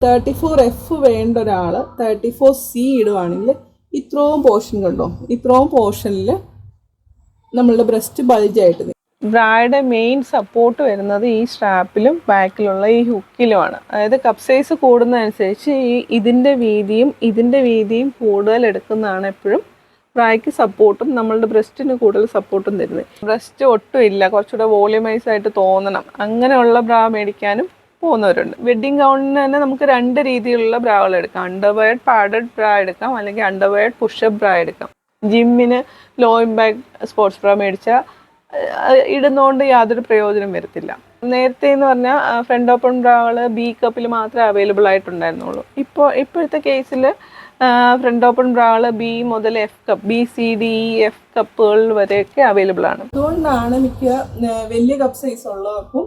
Thirty four F വേണ്ട ഒരാൾ thirty four C ഇടുവാണെങ്കിൽ ഇത്രയും പോർഷൻ കണ്ടോ? ഇത്രയും പോർഷനിൽ നമ്മളുടെ ബ്രസ്റ്റ് ബൾജായിട്ട് ബ്രായുടെ മെയിൻ സപ്പോർട്ട് വരുന്നത് ഈ സ്ട്രാപ്പിലും ബാക്കിലുള്ള ഈ ഹുക്കിലുമാണ് അതായത് കപ്പ് സൈസ് കൂടുന്നതനുസരിച്ച് ഈ ഇതിന്റെ വീതിയും ഇതിന്റെ വീതിയും കൂടുതൽ എടുക്കുന്നതാണ് എപ്പോഴും ബ്രായ്ക്ക് സപ്പോർട്ടും നമ്മളുടെ ബ്രസ്റ്റിന് കൂടുതൽ സപ്പോർട്ടും തരുന്നത്. ബ്രസ്റ്റ് ഒട്ടും ഇല്ല കുറച്ചുകൂടെ വോളിയമൈസ് ആയിട്ട് തോന്നണം. അങ്ങനെയുള്ള ബ്രാ മേടിക്കാനും പോകുന്നവരുണ്ട്. വെഡ്ഡിങ് ഗൗണിന് തന്നെ നമുക്ക് രണ്ട് രീതിയിലുള്ള ബ്രാകൾ എടുക്കാം. അണ്ടർവയർഡ് പാഡഡ് ബ്രാ എടുക്കാം അല്ലെങ്കിൽ അണ്ടർവയർഡ് പുഷപ്പ് ബ്രാ എടുക്കാം. ജിമ്മിന് ലോ ഇമ്പാക്ട് സ്പോർട്സ് ബ്രാ മേടിച്ചാൽ ഇടുന്നതുകൊണ്ട് യാതൊരു പ്രയോജനം വരത്തില്ല. നേരത്തെ എന്ന് പറഞ്ഞാൽ ഫ്രണ്ട് ഓപ്പൺ ബ്രാകൾ ബി കപ്പിൽ മാത്രമേ അവൈലബിൾ ആയിട്ടുണ്ടായിരുന്നുള്ളൂ. ഇപ്പോൾ ഇപ്പോഴത്തെ കേസിൽ ഫ്രണ്ട് ഓപ്പൺ ബ്രാകൾ ബി മുതൽ F cup B C D F കപ്പുകൾ വരെയൊക്കെ അവൈലബിൾ ആണ്. അതുകൊണ്ടാണ് മിക്ക വലിയ കപ്പ് സൈസ് ഉള്ളവർക്കും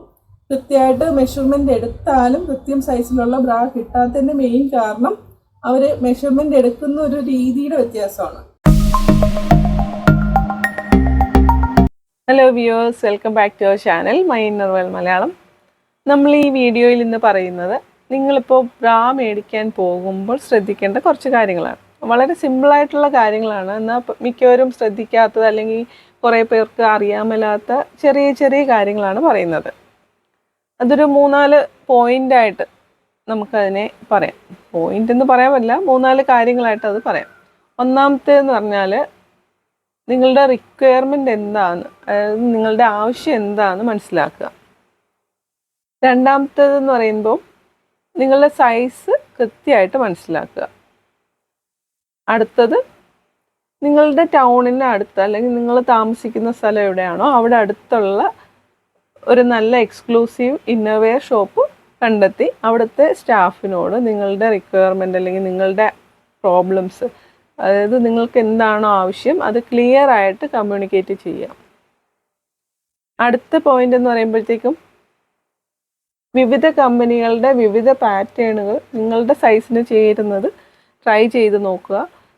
കൃത്യമായിട്ട് മെഷർമെന്റ് എടുത്താലും കൃത്യം സൈസിലുള്ള ബ്രാ കിട്ടാത്തതിന്റെ മെയിൻ കാരണം അവർ മെഷർമെന്റ് എടുക്കുന്ന ഒരു രീതിയുടെ വ്യത്യാസമാണ്. Hello viewers welcome back to our channel my innerwear Malayalam നമ്മൾ ഈ വീഡിയോയിൽ ഇന്ന് പറയുന്നത് നിങ്ങളിപ്പോൾ ബ്രാ മേടിക്കാൻ പോകുമ്പോൾ ശ്രദ്ധിക്കേണ്ട കുറച്ച് കാര്യങ്ങളാണ്. വളരെ സിമ്പിളായിട്ടുള്ള കാര്യങ്ങളാണ്. എന്നാൽ മിക്കവരും ശ്രദ്ധിക്കാത്തത് അല്ലെങ്കിൽ കുറേ പേർക്ക് അറിയാമല്ലാത്ത ചെറിയ ചെറിയ കാര്യങ്ങളാണ് പറയുന്നത്. അതൊരു മൂന്നാൽ പോയിന്റായിട്ട് നമുക്കതിനെ പറയാം. പോയിന്റ് എന്ന് പറയാൻ പറ്റില്ല. മൂന്നാൽ കാര്യങ്ങളായിട്ട് അത് പറയാം. ഒന്നാമത്തേന്ന് പറഞ്ഞാൽ നിങ്ങളുടെ റിക്വയർമെന്റ് എന്താണ്? അതായത് നിങ്ങളുടെ ആവശ്യം എന്താന്ന് മനസ്സിലാക്കുക. രണ്ടാമത്തേതെന്ന് പറയുമ്പോൾ നിങ്ങളുടെ സൈസ് കൃത്യമായിട്ട് മനസ്സിലാക്കുക. അടുത്തത് നിങ്ങളുടെ ടൗണിന് അടുത്ത് അല്ലെങ്കിൽ നിങ്ങൾ താമസിക്കുന്ന സ്ഥലം എവിടെയാണോ അവിടെ അടുത്തുള്ള ഒരു നല്ല എക്സ്ക്ലൂസീവ് ഇന്നർവെയർ ഷോപ്പ് കണ്ടെത്തി. അവിടുത്തെ സ്റ്റാഫിനോട് നിങ്ങളുടെ റിക്വയർമെന്റ് അല്ലെങ്കിൽ നിങ്ങളുടെ പ്രോബ്ലംസ് അതായത് നിങ്ങൾക്ക് എന്താണോ ആവശ്യം അത് ക്ലിയർ ആയിട്ട് കമ്മ്യൂണിക്കേറ്റ് ചെയ്യാം. അടുത്ത പോയിന്റ് എന്ന് പറയുമ്പോഴത്തേക്കും വിവിധ കമ്പനികളുടെ വിവിധ പാറ്റേണുകൾ നിങ്ങളുടെ സൈസിന് ചേരുന്നത് ട്രൈ ചെയ്ത് നോക്കുക.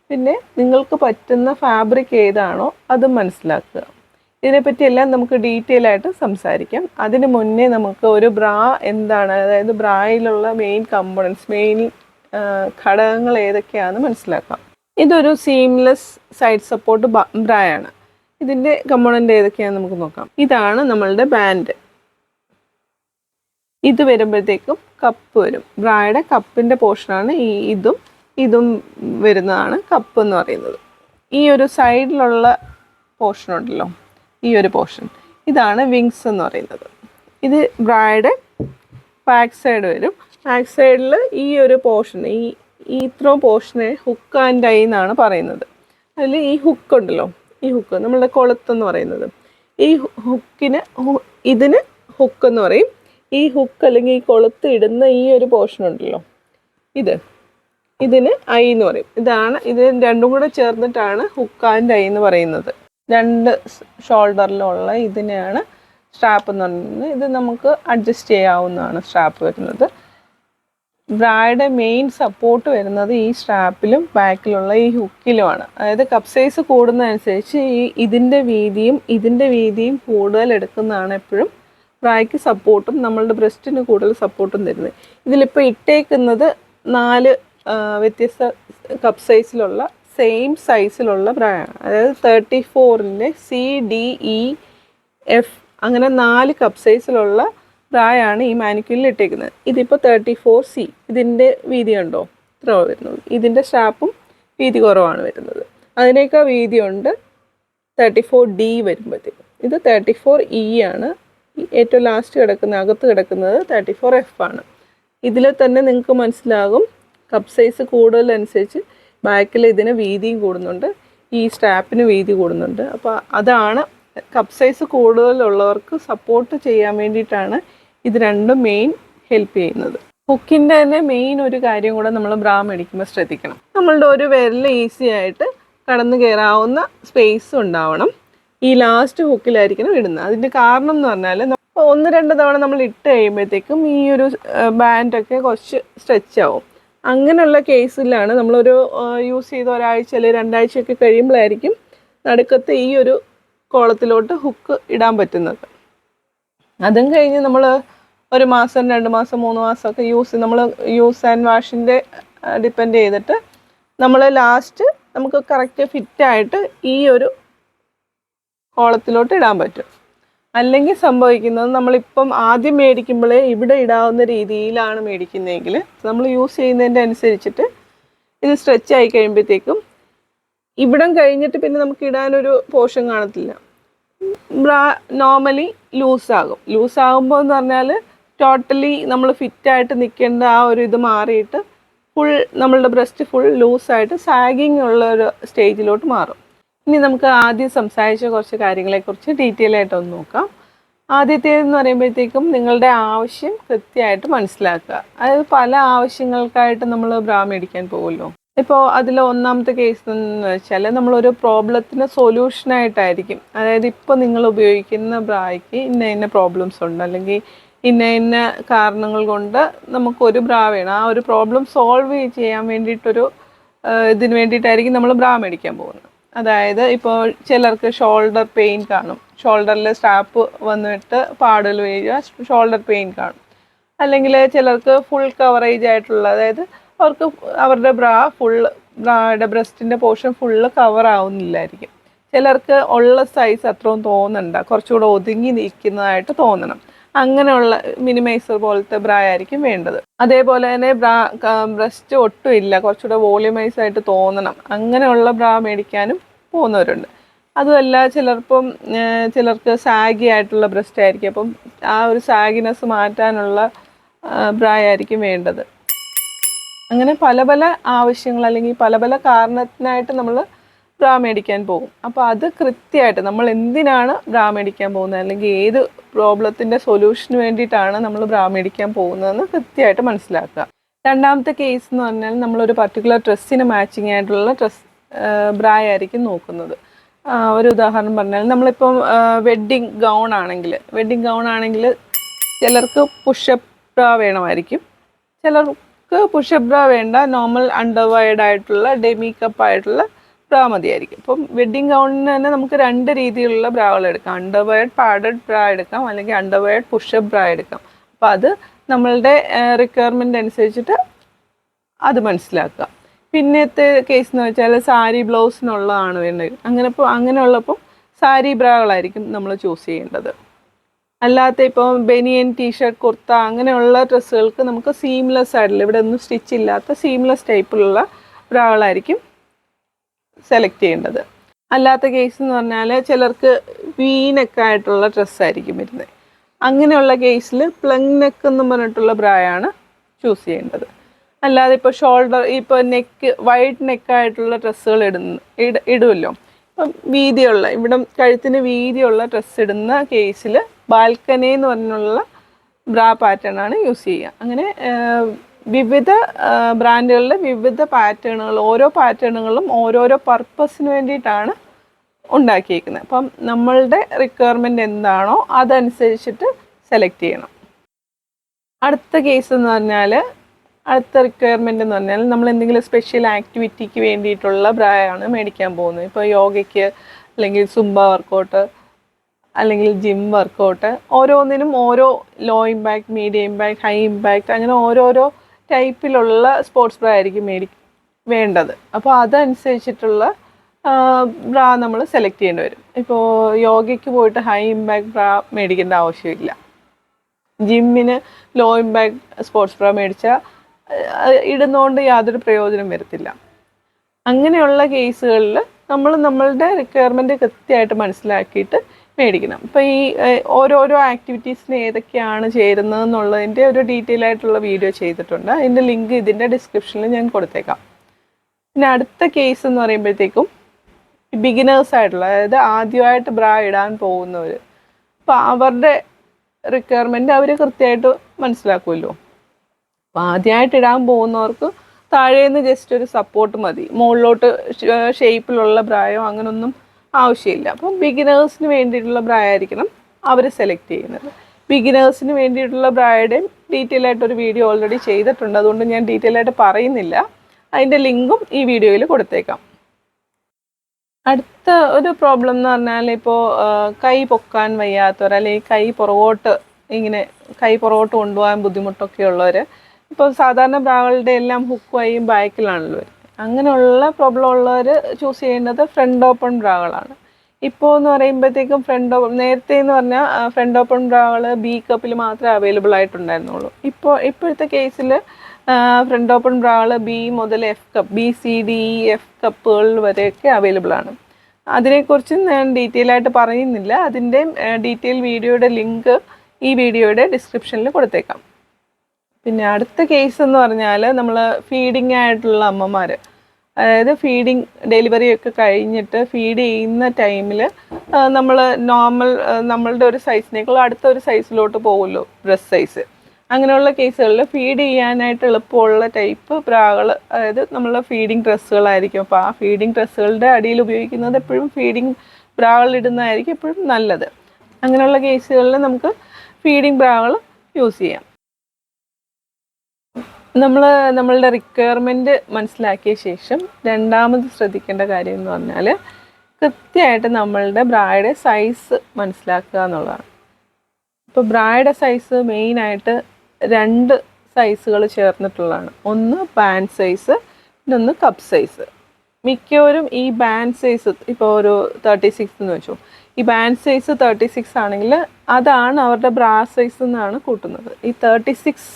പിന്നെ നിങ്ങൾക്ക് പറ്റുന്ന ഫാബ്രിക് ഏതാണോ അത് മനസ്സിലാക്കുക. ഇതിനെപ്പറ്റി എല്ലാം നമുക്ക് ഡീറ്റെയിൽ ആയിട്ട് സംസാരിക്കാം. അതിന് മുന്നേ നമുക്ക് ഒരു ബ്രാ എന്താണ്? അതായത് ബ്രായിലുള്ള മെയിൻ കമ്പോണൻസ് മെയിൻ ഘടകങ്ങൾ ഏതൊക്കെയാണെന്ന് മനസ്സിലാക്കാം. ഇതൊരു സീംലെസ് സൈഡ് സപ്പോർട്ട് ബ്രായാണ് ഇതിന്റെ കമ്പോണന്റ് ഏതൊക്കെയാണെന്ന് നമുക്ക് നോക്കാം. ഇതാണ് നമ്മളുടെ ബാൻഡ് ഇത് വരുമ്പോഴത്തേക്കും കപ്പ് വരും. ബ്രായുടെ കപ്പിന്റെ പോർഷനാണ് ഈ ഇതും ഇതും വരുന്നതാണ് കപ്പ് എന്ന് പറയുന്നത്. ഈ ഒരു സൈഡിലുള്ള പോർഷൻ ഉണ്ടല്ലോ. ഈ ഒരു പോർഷൻ. ഇതാണ് വിങ്സ് എന്ന് പറയുന്നത്. ഇത് ബ്രായുടെ ബാക്ക് സൈഡ് വരും. ബാക്ക് സൈഡിൽ ഈ ഒരു പോർഷൻ ഈ ഇത്രയും പോർഷനെ ഹുക്ക് ആൻഡ് ഐ എന്നാണ് പറയുന്നത്. അതിൽ ഈ ഹുക്ക് ഉണ്ടല്ലോ ഈ ഹുക്ക് നമ്മളുടെ കൊളുത്ത് എന്ന് പറയുന്നത്. ഈ ഹുക്കിന് ഇതിന് ഹുക്ക് എന്ന് പറയും. ഈ ഹുക്ക് അല്ലെങ്കിൽ ഈ കൊളുത്ത് ഇടുന്ന ഈ ഒരു പോർഷൻ ഉണ്ടല്ലോ ഇത്. ഇതിന് ഐ എന്ന് പറയും. ഇതാണ് ഇത് രണ്ടും കൂടെ ചേർന്നിട്ടാണ് ഹുക്ക് ആൻഡ് ഐ എന്ന് പറയുന്നത്. രണ്ട് ഷോൾഡറിലുള്ള ഇതിനെയാണ് സ്ട്രാപ്പ് എന്ന് പറയുന്നത്. ഇത് നമുക്ക് അഡ്ജസ്റ്റ് ചെയ്യാവുന്നതാണ് സ്ട്രാപ്പ് വരുന്നത്. ബ്രായുടെ മെയിൻ സപ്പോർട്ട് വരുന്നത് ഈ സ്ട്രാപ്പിലും ബാക്കിലുള്ള ഈ ഹുക്കിലുമാണ്. അതായത് കപ്പ് സൈസ് കൂടുന്നതനുസരിച്ച് ഈ ഇതിന്റെ വീതിയും ഇതിന്റെ വീതിയും കൂടുതൽ എടുക്കുന്നതാണ് എപ്പോഴും ബ്രായ്ക്ക് സപ്പോർട്ടും നമ്മളുടെ ബ്രസ്റ്റിന് കൂടുതൽ സപ്പോർട്ടും തരുന്നത്. ഇതിലിപ്പോൾ ഇട്ടേക്കുന്നത് നാല് വ്യത്യസ്ത കപ്പ് സൈസിലുള്ള സെയിം സൈസിലുള്ള ബ്രാൻഡ് അതായത് തേർട്ടി ഫോറിന്റെ സി ഡി ഇ എഫ് അങ്ങനെ നാല് കപ്പ് സൈസിലുള്ള ബ്രായാണ് ഈ മാനിക്യൂലിൽ ഇട്ടേക്കുന്നത്. ഇതിപ്പോൾ തേർട്ടി ഫോർ സി ഇതിന്റെ വീതി ഉണ്ടോ ഇത്ര വരുന്നത്. ഇതിന്റെ സ്റ്റാപ്പും വീതി കുറവാണ് വരുന്നത്. അതിനേക്കാൾ വീതിയുണ്ട് തേർട്ടി ഫോർ ഡി വരുമ്പോഴത്തേക്കും. ഇത് തേർട്ടി ഫോർ ഇ ആണ് ഏറ്റവും ലാസ്റ്റ് കിടക്കുന്ന അകത്ത് കിടക്കുന്നത് തേർട്ടി ഫോർ എഫ് ആണ്. ഇതിൽ തന്നെ നിങ്ങൾക്ക് മനസ്സിലാകും. കപ്പ് സൈസ് കൂടുതലനുസരിച്ച് ബാക്കിൽ ഇതിന് വീതിയും കൂടുന്നുണ്ട്. ഈ സ്റ്റാപ്പിന് വീതി കൂടുന്നുണ്ട്. അപ്പോൾ അതാണ് കപ്പ് സൈസ് കൂടുതലുള്ളവർക്ക് സപ്പോർട്ട് ചെയ്യാൻ വേണ്ടിയിട്ടാണ് ഇത് രണ്ടും മെയിൻ ഹെൽപ്പ് ചെയ്യുന്നത്. ഹുക്കിന്റെ തന്നെ മെയിൻ ഒരു കാര്യം കൂടെ നമ്മൾ ബ്രാ മേടിക്കുമ്പോൾ ശ്രദ്ധിക്കണം. നമ്മളുടെ ഒരു വിരൽ ഈസി ആയിട്ട് കടന്നു കയറാവുന്ന സ്പേസ് ഉണ്ടാവണം. ഈ ലാസ്റ്റ് ഹുക്കിലായിരിക്കണം ഇടുന്നത്. അതിന്റെ കാരണം എന്ന് പറഞ്ഞാൽ ഒന്ന് രണ്ട് തവണ നമ്മൾ ഇട്ട് കഴിയുമ്പോഴത്തേക്കും ഈ ഒരു ബാൻഡൊക്കെ കുറച്ച് സ്ട്രെച്ച് ആവും. അങ്ങനെയുള്ള കേസിലാണ് നമ്മളൊരു യൂസ് ചെയ്ത ഒരാഴ്ച അല്ലെങ്കിൽ രണ്ടാഴ്ചയൊക്കെ കഴിയുമ്പോഴായിരിക്കും നടുക്കത്തെ ഈ ഒരു കോളത്തിലോട്ട് ഹുക്ക് ഇടാൻ പറ്റുന്നത്. അതും കഴിഞ്ഞ് നമ്മൾ ഒരു മാസം രണ്ട് മാസം മൂന്ന് മാസമൊക്കെ യൂസ് നമ്മൾ യൂസ് ആൻഡ് വാഷിന്റെ ഡിപ്പെൻഡ് ചെയ്തിട്ട് നമ്മൾ ലാസ്റ്റ് നമുക്ക് കറക്റ്റ് ഫിറ്റായിട്ട് ഈ ഒരു കോളത്തിലോട്ട് ഇടാൻ പറ്റും. അല്ലെങ്കിൽ സംഭവിക്കുന്നത് നമ്മളിപ്പം ആദ്യം മേടിക്കുമ്പോഴേ ഇവിടെ ഇടാവുന്ന രീതിയിലാണ് മേടിക്കുന്നതെങ്കിൽ നമ്മൾ യൂസ് ചെയ്യുന്നതിന്റെ അനുസരിച്ചിട്ട് ഇത് സ്ട്രെച്ച് ആയി കഴിയുമ്പോഴത്തേക്കും ഇവിടം കഴിഞ്ഞിട്ട് പിന്നെ നമുക്ക് ഇടാനൊരു പോർഷൻ കാണത്തില്ല. ബ്രാ നോർമലി ലൂസാകും ലൂസാകുമ്പോൾ എന്ന് പറഞ്ഞാൽ ടോട്ടലി നമ്മൾ ഫിറ്റായിട്ട് നിൽക്കേണ്ട ആ ഒരു ഇത് മാറിയിട്ട് ഫുൾ നമ്മളുടെ ബ്രസ്റ്റ് ഫുൾ ലൂസായിട്ട് സാഗിങ് ഉള്ള ഒരു സ്റ്റേജിലോട്ട് മാറും. ഇനി നമുക്ക് ആദ്യം സംസാരിച്ച കുറച്ച് കാര്യങ്ങളെക്കുറിച്ച് ഡീറ്റെയിൽ ആയിട്ട് ഒന്ന് നോക്കാം. ആദ്യത്തേതെന്ന് പറയുമ്പോഴത്തേക്കും നിങ്ങളുടെ ആവശ്യം കൃത്യമായിട്ട് മനസ്സിലാക്കുക. അതായത് പല ആവശ്യങ്ങൾക്കായിട്ട് നമ്മൾ ബ്രാ മേടിക്കാൻ പോകുമല്ലോ. ഇപ്പോൾ അതിൽ ഒന്നാമത്തെ കേസ് എന്ന് വെച്ചാൽ നമ്മളൊരു പ്രോബ്ലത്തിന് സൊല്യൂഷനായിട്ടായിരിക്കും അതായത് ഇപ്പോൾ നിങ്ങൾ ഉപയോഗിക്കുന്ന ബ്രായ്ക്ക് ഇന്ന ഇന്ന പ്രോബ്ലംസ് ഉണ്ട്. അല്ലെങ്കിൽ ഇന്ന ഇന്ന കാരണങ്ങൾ കൊണ്ട് നമുക്കൊരു ബ്രാ വേണം. ആ ഒരു പ്രോബ്ലം സോൾവ് ചെയ്യാൻ വേണ്ടിയിട്ടൊരു ഇതിന് വേണ്ടിയിട്ടായിരിക്കും നമ്മൾ ബ്രാ മേടിക്കാൻ പോകുന്നത്. അതായത് ഇപ്പോൾ ചിലർക്ക് ഷോൾഡർ പെയിൻ കാണും. ഷോൾഡറിൽ സ്ട്രാപ്പ് വന്നിട്ട് പാടൽ വീഴുക ഷോൾഡർ പെയിൻ കാണും. അല്ലെങ്കിൽ ചിലർക്ക് ഫുൾ കവറേജ് ആയിട്ടുള്ള അതായത് അവർക്ക് അവരുടെ ബ്രാ ഫുൾ ബ്രായുടെ ബ്രസ്റ്റിന്റെ പോർഷൻ ഫുള്ള് കവർ ആവുന്നില്ലായിരിക്കും. ചിലർക്ക് ഉള്ള സൈസ് അത്രയും തോന്നണ്ട. കുറച്ചുകൂടെ ഒതുങ്ങി നിൽക്കുന്നതായിട്ട് തോന്നണം. അങ്ങനെയുള്ള മിനിമൈസർ പോലത്തെ ബ്രാ ആയിരിക്കും വേണ്ടത്. അതേപോലെ തന്നെ ബ്രാ ബ്രസ്റ്റ് ഒട്ടും ഇല്ല. കുറച്ചുകൂടെ വോളിയമൈസ് ആയിട്ട് തോന്നണം. അങ്ങനെയുള്ള ബ്രാ മേടിക്കാനും പോകുന്നവരുണ്ട്. അതുമല്ല ചിലർപ്പം ചിലർക്ക് സാഗി ആയിട്ടുള്ള ബ്രസ്റ്റ് ആയിരിക്കും. അപ്പം ആ ഒരു സാഗിനെസ് മാറ്റാനുള്ള ബ്രാ ആയിരിക്കും വേണ്ടത്. അങ്ങനെ പല പല ആവശ്യങ്ങൾ അല്ലെങ്കിൽ പല പല കാരണത്തിനായിട്ട് നമ്മൾ ബ്രാ മേടിക്കാൻ പോകും. അപ്പോൾ അത് കൃത്യമായിട്ട് നമ്മൾ എന്തിനാണ് ബ്രാ മേടിക്കാൻ പോകുന്നത്? അല്ലെങ്കിൽ ഏത് പ്രോബ്ലത്തിന്റെ സൊല്യൂഷന് വേണ്ടിയിട്ടാണ് നമ്മൾ ബ്രാ മേടിക്കാൻ പോകുന്നതെന്ന് കൃത്യമായിട്ട് മനസ്സിലാക്കുക. രണ്ടാമത്തെ കേസ് എന്ന് പറഞ്ഞാൽ നമ്മളൊരു പർട്ടിക്കുലർ ഡ്രസ്സിന് മാച്ചിങ് ആയിട്ടുള്ള ഡ്രസ് ബ്രാ ആയിരിക്കും നോക്കുന്നത്. ഒരു ഉദാഹരണം പറഞ്ഞാൽ നമ്മളിപ്പം വെഡ്ഡിങ് ഗൗൺ ആണെങ്കിൽ വെഡ്ഡിങ് ഗൗൺ ആണെങ്കിൽ ചിലർക്ക് പുഷപ്പ് ബ്രാ വേണമായിരിക്കും. ചിലർക്ക് പുഷപ്പ് ബ്രാ വേണ്ട നോർമൽ അണ്ടർവയർഡ് ആയിട്ടുള്ള ഡെമി കപ്പ് ആയിട്ടുള്ള ബ്രാ മതിയായിരിക്കും. ഇപ്പം വെഡ്ഡിങ് ഗൗണിന് തന്നെ നമുക്ക് രണ്ട് രീതിയിലുള്ള ബ്രാകൾ എടുക്കാം. അണ്ടർവയർഡ് പാഡഡ് ബ്രാ എടുക്കാം അല്ലെങ്കിൽ അണ്ടർവയർഡ് പുഷപ്പ് ബ്രാ എടുക്കാം. അപ്പം അത് നമ്മളുടെ റിക്വയർമെന്റ് അനുസരിച്ചിട്ട് അത് മനസ്സിലാക്കുക. പിന്നത്തെ കേസ് എന്ന് വെച്ചാൽ സാരി ബ്ലൗസിനുള്ളതാണ് വേണ്ടത്. അങ്ങനെ ഇപ്പോൾ അങ്ങനെയുള്ളപ്പോൾ സാരി ബ്രാകളായിരിക്കും നമ്മൾ ചൂസ് ചെയ്യേണ്ടത്. അല്ലാത്ത ഇപ്പോൾ ബനിയൻ ടീഷർട്ട് കുർത്ത അങ്ങനെയുള്ള ഡ്രസ്സുകൾക്ക് നമുക്ക് സീംലെസ് ആയിട്ടുള്ള ഇവിടെ ഒന്നും സ്റ്റിച്ച് ഇല്ലാത്ത സീംലെസ് ടൈപ്പിലുള്ള ബ്രാകളായിരിക്കും സെലക്ട് ചെയ്യേണ്ടത്. അല്ലാത്ത കേസ് എന്ന് പറഞ്ഞാൽ ചിലർക്ക് വീനൊക്കെ ആയിട്ടുള്ള ഡ്രസ്സായിരിക്കും വരുന്നത്. അങ്ങനെയുള്ള കേസിൽ പ്ലങ് നെക്ക് എന്ന് പറഞ്ഞിട്ടുള്ള ബ്രായാണ് ചൂസ് ചെയ്യേണ്ടത്. അല്ലാതെ ഇപ്പോൾ ഷോൾഡർ ഇപ്പോൾ നെക്ക് വൈഡ് നെക്കായിട്ടുള്ള ഡ്രസ്സുകൾ ഇടുന്ന ഇട ഇടുമല്ലോ ഇപ്പം വീതിയുള്ള ഇവിടെ കഴുത്തിന് വീതിയുള്ള ഡ്രസ്സ് ഇടുന്ന കേസിൽ ബാൽക്കനി എന്ന് പറഞ്ഞുള്ള ബ്രാ പാറ്റേൺ ആണ് യൂസ് ചെയ്യുക. അങ്ങനെ വിവിധ ബ്രാൻഡുകളിൽ വിവിധ പാറ്റേണുകൾ ഓരോ പാറ്റേണുകളും ഓരോരോ പർപ്പസിന് വേണ്ടിയിട്ടാണ് ഉണ്ടാക്കിയിരിക്കുന്നത് അപ്പം നമ്മളുടെ റിക്വയർമെന്റ് എന്താണോ അതനുസരിച്ചിട്ട് സെലക്ട് ചെയ്യണം. അടുത്ത കേസ് എന്ന് പറഞ്ഞാൽ അടുത്ത റിക്വയർമെന്റ് എന്ന് പറഞ്ഞാൽ നമ്മൾ എന്തെങ്കിലും സ്പെഷ്യൽ ആക്ടിവിറ്റിക്ക് വേണ്ടിയിട്ടുള്ള ബ്രായാണ് മേടിക്കാൻ പോകുന്നത്. ഇപ്പോൾ യോഗയ്ക്ക് അല്ലെങ്കിൽ സുംബ വർക്കൗട്ട് അല്ലെങ്കിൽ ജിം വർക്കൗട്ട് ഓരോന്നിനും ഓരോ low impact medium impact high impact അങ്ങനെ ഓരോരോ ടൈപ്പിലുള്ള സ്പോർട്സ് ബ്രാ ആയിരിക്കും മേടി വേണ്ടത്. അപ്പോൾ അതനുസരിച്ചിട്ടുള്ള ബ്രാ നമ്മൾ സെലക്ട് ചെയ്യേണ്ടി വരും. ഇപ്പോൾ യോഗയ്ക്ക് പോയിട്ട് ഹൈ ഇമ്പാക്ട് ബ്രാ മേടിക്കേണ്ട ആവശ്യമില്ല. ജിമ്മിന് ലോ ഇമ്പാക്ട് സ്പോർട്സ് ബ്രാ മേടിച്ചാൽ ഇടുന്നതുകൊണ്ട് യാതൊരു പ്രയോജനം വരത്തില്ല. അങ്ങനെയുള്ള കേസുകളിൽ നമ്മൾ നമ്മളുടെ റിക്വയർമെന്റ് കൃത്യമായിട്ട് മനസ്സിലാക്കിയിട്ട് മേടിക്കണം. അപ്പം ഈ ഓരോരോ ആക്ടിവിറ്റീസിന് ഏതൊക്കെയാണ് ചേരുന്നത് എന്നുള്ളതിന്റെ ഒരു ഡീറ്റെയിൽ ആയിട്ടുള്ള വീഡിയോ ചെയ്തിട്ടുണ്ട്. അതിന്റെ ലിങ്ക് ഇതിന്റെ ഡിസ്ക്രിപ്ഷനിൽ ഞാൻ കൊടുത്തേക്കാം. പിന്നെ അടുത്ത കേസ് എന്ന് പറയുമ്പോഴത്തേക്കും ബിഗിനേഴ്സ് ആയിട്ടുള്ള അതായത് ആദ്യമായിട്ട് ബ്രാ ഇടാൻ പോകുന്നവർ അപ്പോൾ അവരുടെ റിക്വയർമെന്റ് അവർ കൃത്യമായിട്ട് മനസ്സിലാക്കുമല്ലോ. അപ്പോൾ ആദ്യമായിട്ട് ഇടാൻ പോകുന്നവർക്ക് താഴേന്ന് ജസ്റ്റ് ഒരു സപ്പോർട്ട് മതി. മുകളിലോട്ട് ഷേപ്പിലുള്ള ബ്രായോ അങ്ങനൊന്നും ആവശ്യമില്ല. അപ്പം ബിഗിനേഴ്സിന് വേണ്ടിയിട്ടുള്ള ബ്രായ ആയിരിക്കണം അവർ സെലക്ട് ചെയ്യുന്നത്. ബിഗിനേഴ്സിന് വേണ്ടിയിട്ടുള്ള ബ്രായുടെയും ഡീറ്റെയിൽ ആയിട്ടൊരു വീഡിയോ ഓൾറെഡി ചെയ്തിട്ടുണ്ട്. അതുകൊണ്ട് ഞാൻ ഡീറ്റെയിൽ ആയിട്ട് പറയുന്നില്ല. അതിന്റെ ലിങ്കും ഈ വീഡിയോയിൽ കൊടുത്തേക്കാം. അടുത്ത ഒരു പ്രോബ്ലം എന്ന് പറഞ്ഞാൽ ഇപ്പോൾ കൈ പൊക്കാൻ വയ്യാത്തവർ അല്ലെങ്കിൽ കൈ പുറകോട്ട് ഇങ്ങനെ കൈ പുറകോട്ട് കൊണ്ടുപോകാൻ ബുദ്ധിമുട്ടൊക്കെ ഉള്ളവർ ഇപ്പോൾ സാധാരണ ബ്രാകളുടെ എല്ലാം ഹുക്കുമായും ബാക്കിലാണല്ലോ അങ്ങനെയുള്ള പ്രോബ്ലം ഉള്ളവർ ചൂസ് ചെയ്യേണ്ടത് ഫ്രണ്ട് ഓപ്പൺ ബ്രാകളാണ് ഇപ്പോൾ എന്ന് പറയുമ്പോഴത്തേക്കും ഫ്രണ്ട് ഓപ്പൺ നേരത്തെ എന്ന് പറഞ്ഞാൽ ഫ്രണ്ട് ഓപ്പൺ ബ്രാകൾ ബി കപ്പിൽ മാത്രമേ അവൈലബിൾ ആയിട്ടുണ്ടായിരുന്നുള്ളൂ. ഇപ്പോൾ ഇപ്പോഴത്തെ കേസിൽ ഫ്രണ്ട് ഓപ്പൺ ബ്രാകൾ ബി മുതൽ F cup B C D E F കപ്പുകൾ വരെയൊക്കെ അവൈലബിൾ ആണ്. അതിനെക്കുറിച്ച് ഞാൻ ഡീറ്റെയിൽ ആയിട്ട് പറയുന്നില്ല. അതിന്റെ ഡീറ്റെയിൽ വീഡിയോയുടെ ലിങ്ക് ഈ വീഡിയോയുടെ ഡിസ്ക്രിപ്ഷനിൽ കൊടുത്തേക്കാം. പിന്നെ അടുത്ത കേസ് എന്ന് പറഞ്ഞാൽ നമ്മൾ ഫീഡിങ് ആയിട്ടുള്ള അമ്മമാർ അതായത് ഫീഡിങ് ഡെലിവറി ഒക്കെ കഴിഞ്ഞിട്ട് ഫീഡ് ചെയ്യുന്ന ടൈമിൽ നമ്മൾ നോർമൽ നമ്മളുടെ ഒരു സൈസിനേക്കാൾ അടുത്ത ഒരു സൈസിലോട്ട് പോകുമല്ലോ ഡ്രസ് സൈസ് അങ്ങനെയുള്ള കേസുകളിൽ ഫീഡ് ചെയ്യാനായിട്ട് എളുപ്പമുള്ള ടൈപ്പ് ബ്രാകൾ അതായത് നമ്മളെ ഫീഡിങ് ഡ്രസ്സുകളായിരിക്കും അപ്പോൾ ആ ഫീഡിങ് ഡ്രസ്സുകളുടെ അടിയിൽ ഉപയോഗിക്കുന്നത് എപ്പോഴും ഫീഡിങ് ബ്രാകളിടുന്നതായിരിക്കും എപ്പോഴും നല്ലത്. അങ്ങനെയുള്ള കേസുകളിൽ നമുക്ക് ഫീഡിങ് ബ്രാകൾ യൂസ് ചെയ്യാം. നമ്മൾ നമ്മളുടെ റിക്വയർമെന്റ് മനസ്സിലാക്കിയ ശേഷം രണ്ടാമത് ശ്രദ്ധിക്കേണ്ട കാര്യം എന്ന് പറഞ്ഞാൽ കൃത്യമായിട്ട് നമ്മളുടെ ബ്രായുടെ സൈസ് മനസ്സിലാക്കുക എന്നുള്ളതാണ്. ഇപ്പോൾ ബ്രായുടെ സൈസ് മെയിനായിട്ട് രണ്ട് സൈസുകൾ ചേർന്നിട്ടുള്ളതാണ്. ഒന്ന് ബാൻഡ് സൈസ് പിന്നെ കപ്പ് സൈസ് മിക്കവരും ഈ ബാൻഡ് സൈസ് ഇപ്പോൾ ഒരു തേർട്ടി സിക്സ് എന്ന് വെച്ചു. ഈ ബാൻഡ് സൈസ് തേർട്ടി സിക്സ് ആണെങ്കിൽ അതാണ് അവരുടെ ബ്രാ സൈസ് എന്നാണ് കൂട്ടുന്നത്. ഈ തേർട്ടി സിക്സ്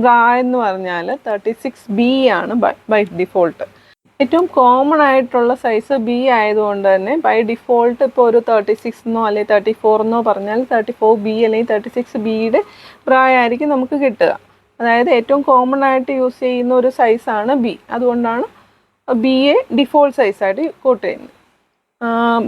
ബ്രാ എന്ന് പറഞ്ഞാൽ തേർട്ടി സിക്സ് ബി ആണ് ബൈ ഡിഫോൾട്ട് ഏറ്റവും കോമൺ ആയിട്ടുള്ള സൈസ് ബി ആയതുകൊണ്ട് തന്നെ ബൈ ഡിഫോൾട്ട് ഇപ്പോൾ ഒരു തേർട്ടി സിക്സ് എന്നോ അല്ലെങ്കിൽ തേർട്ടി ഫോർ എന്നോ പറഞ്ഞാൽ തേർട്ടി ഫോർ ബി അല്ലെങ്കിൽ തേർട്ടി സിക്സ് ബിയുടെ പ്രായമായിരിക്കും നമുക്ക് കിട്ടുക. അതായത് ഏറ്റവും കോമൺ ആയിട്ട് യൂസ് ചെയ്യുന്ന ഒരു സൈസാണ് ബി അതുകൊണ്ടാണ് ബി എ ഡിഫോൾട്ട് സൈസായിട്ട് കോട്ട് ചെയ്യുന്നത്.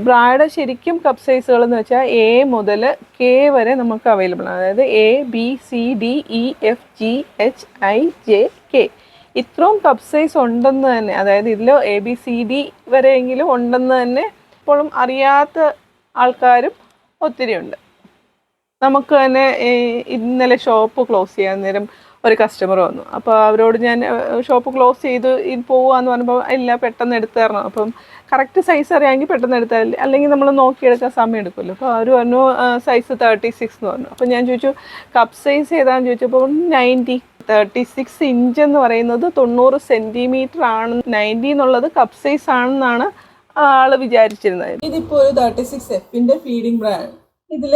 ബ്രായുടെ ശരിക്കും കപ്പ് സൈസുകൾ എന്ന് വെച്ചാൽ എ മുതൽ കെ വരെ നമുക്ക് അവൈലബിൾ ആണ്. അതായത് A B C D E F G H I J K ഇത്രയും കപ്പ് സൈസ് ഉണ്ടെന്ന് തന്നെ അതായത് ഇതിൽ എ ബി സി ഡി വരെയെങ്കിലും ഉണ്ടെന്ന് തന്നെ ഇപ്പോഴും അറിയാത്ത ആൾക്കാരും ഒത്തിരി ഉണ്ട്. നമുക്ക് തന്നെ ഇന്നലെ ഷോപ്പ് ക്ലോസ് ചെയ്യാൻ നേരം ഒരു കസ്റ്റമർ വന്നു. അപ്പോൾ അവരോട് ഞാൻ ഷോപ്പ് ക്ലോസ് ചെയ്ത് എന്ന് പറയുമ്പോൾ ഇല്ല പെട്ടെന്ന് എടുത്തു തരണം. അപ്പം കറക്റ്റ് സൈസ് അറിയാമെങ്കിൽ പെട്ടെന്ന് എടുത്താൽ അല്ലെങ്കിൽ നമ്മൾ നോക്കിയെടുക്കാൻ സമയം എടുക്കുമല്ലോ. അപ്പോൾ അവർ പറഞ്ഞു സൈസ് തേർട്ടി സിക്സ് എന്ന് പറഞ്ഞു. അപ്പോൾ ഞാൻ ചോദിച്ചു കപ്പ് സൈസ് ഏതാണെന്ന് ചോദിച്ചപ്പോൾ നയന്റി തേർട്ടി സിക്സ് ഇഞ്ച് എന്ന് പറയുന്നത് തൊണ്ണൂറ് സെന്റിമീറ്റർ ആണ്. നയന്റി എന്നുള്ളത് കപ്പ് സൈസ് ആണെന്നാണ് ആൾ വിചാരിച്ചിരുന്നത്. ഇതിപ്പോൾ ഒരു തേർട്ടി സിക്സ് എഫിന്റെ ഫീഡിംഗ് ബ്രാൻഡ് ഇതിൽ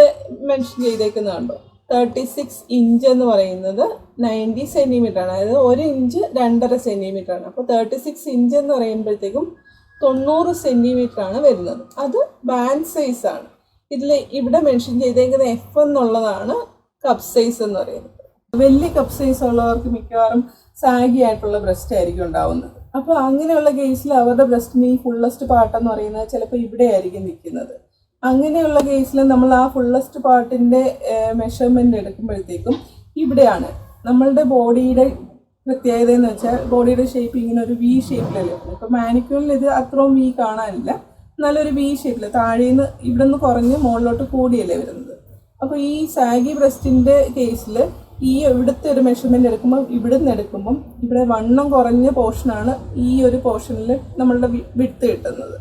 മെൻഷൻ ചെയ്തേക്കുന്നതുണ്ടോ തേർട്ടി സിക്സ് ഇഞ്ച് എന്ന് പറയുന്നത് നയന്റി സെന്റിമീറ്റർ ആണ്. അതായത് ഒരു ഇഞ്ച് രണ്ടര സെന്റിമീറ്റർ ആണ്. അപ്പോൾ തേർട്ടി സിക്സ് ഇഞ്ച് എന്ന് പറയുമ്പോഴത്തേക്കും തൊണ്ണൂറ് സെന്റിമീറ്റർ ആണ് വരുന്നത്. അത് ബാൻഡ് സൈസ് ആണ്. ഇതിൽ ഇവിടെ മെൻഷൻ ചെയ്തേക്കുന്ന എഫ് എന്നുള്ളതാണ് കപ്പ് സൈസ് എന്ന് പറയുന്നത്. വലിയ കപ്പ് സൈസ് ഉള്ളവർക്ക് മിക്കവാറും സാഗി ആയിട്ടുള്ള ബ്രസ്റ്റ് ആയിരിക്കും ഉണ്ടാവുന്നത്. അപ്പോൾ അങ്ങനെയുള്ള കേസിൽ അവരുടെ ബ്രസ്റ്റിന് ഈ ഫുള്ളസ്റ്റ് പാർട്ട് എന്ന് പറയുന്നത് ചിലപ്പോൾ ഇവിടെ ആയിരിക്കും നിൽക്കുന്നത്. അങ്ങനെയുള്ള കേസിൽ നമ്മൾ ആ ഫുള്ളസ്റ്റ് പാർട്ടിന്റെ മെഷർമെന്റ് എടുക്കുമ്പോഴത്തേക്കും ഇവിടെയാണ് നമ്മളുടെ ബോഡിയുടെ പ്രത്യേകത എന്ന് വെച്ചാൽ ബോഡിയുടെ ഷേപ്പ് ഇങ്ങനെ ഒരു വി ഷേപ്പിലല്ലേ ഇപ്പോൾ മാനിക്യൂറിൽ ഇത് അത്രയും വി കാണാനില്ല. നല്ലൊരു വി ഷേപ്പിൽ താഴെ നിന്ന് ഇവിടെ നിന്ന് കുറഞ്ഞ് മുകളിലോട്ട് കൂടിയല്ലേ വരുന്നത്. അപ്പോൾ ഈ സാഗി ബ്രസ്റ്റിന്റെ കേസിൽ ഈ ഇവിടുത്തെ ഒരു മെഷർമെന്റ് എടുക്കുമ്പോൾ ഇവിടെ നിന്ന് എടുക്കുമ്പം ഇവിടെ വണ്ണം കുറഞ്ഞ പോർഷനാണ് ഈ ഒരു പോർഷനിൽ നമ്മളുടെ വിട്ട് കിട്ടുന്നത്.